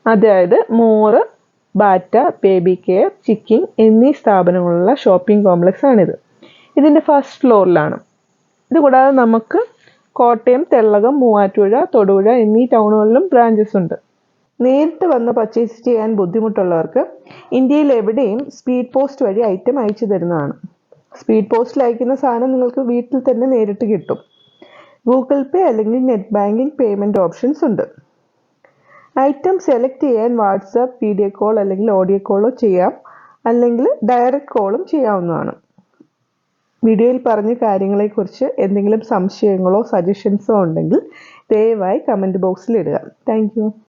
അതായത് More Bata baby care Chicking എന്നീ സ്ഥാപനങ്ങളുള്ള ഷോപ്പിംഗ് കോംപ്ലക്സ് ആണിത്. ഇതിന്റെ ഫസ്റ്റ് ഫ്ലോറിലാണ് ഇത് കൂടാതെ നമുക്ക് കോട്ടയം തെള്ളകം മൂവാറ്റുപുഴ തൊടുപുഴ എന്നീ ടൗണുകളിലും ബ്രാഞ്ചസ് ഉണ്ട്. നേരിട്ട് വന്ന് പർച്ചേസ് ചെയ്യാൻ ബുദ്ധിമുട്ടുള്ളവർക്ക് ഇന്ത്യയിൽ എവിടെയും സ്പീഡ് പോസ്റ്റ് വഴി ഐറ്റം അയച്ചു തരുന്നതാണ്. സ്പീഡ് പോസ്റ്റിൽ അയക്കുന്ന സാധനം നിങ്ങൾക്ക് വീട്ടിൽ തന്നെ നേരിട്ട് കിട്ടും. ഗൂഗിൾ പേ അല്ലെങ്കിൽ നെറ്റ് ബാങ്കിംഗ് പേയ്മെന്റ് ഓപ്ഷൻസ് ഉണ്ട്. ഐറ്റം സെലക്ട് ചെയ്യാൻ വാട്സാപ്പ് വീഡിയോ കോൾ അല്ലെങ്കിൽ ഓഡിയോ കോളോ ചെയ്യാം. അല്ലെങ്കിൽ ഡയറക്റ്റ് കോളും ചെയ്യാവുന്നതാണ്. വീഡിയോയിൽ പറഞ്ഞ കാര്യങ്ങളെക്കുറിച്ച് എന്തെങ്കിലും സംശയങ്ങളോ സജഷൻസോ ഉണ്ടെങ്കിൽ ദയവായി കമന്റ് ബോക്സിൽ ഇടുക. താങ്ക്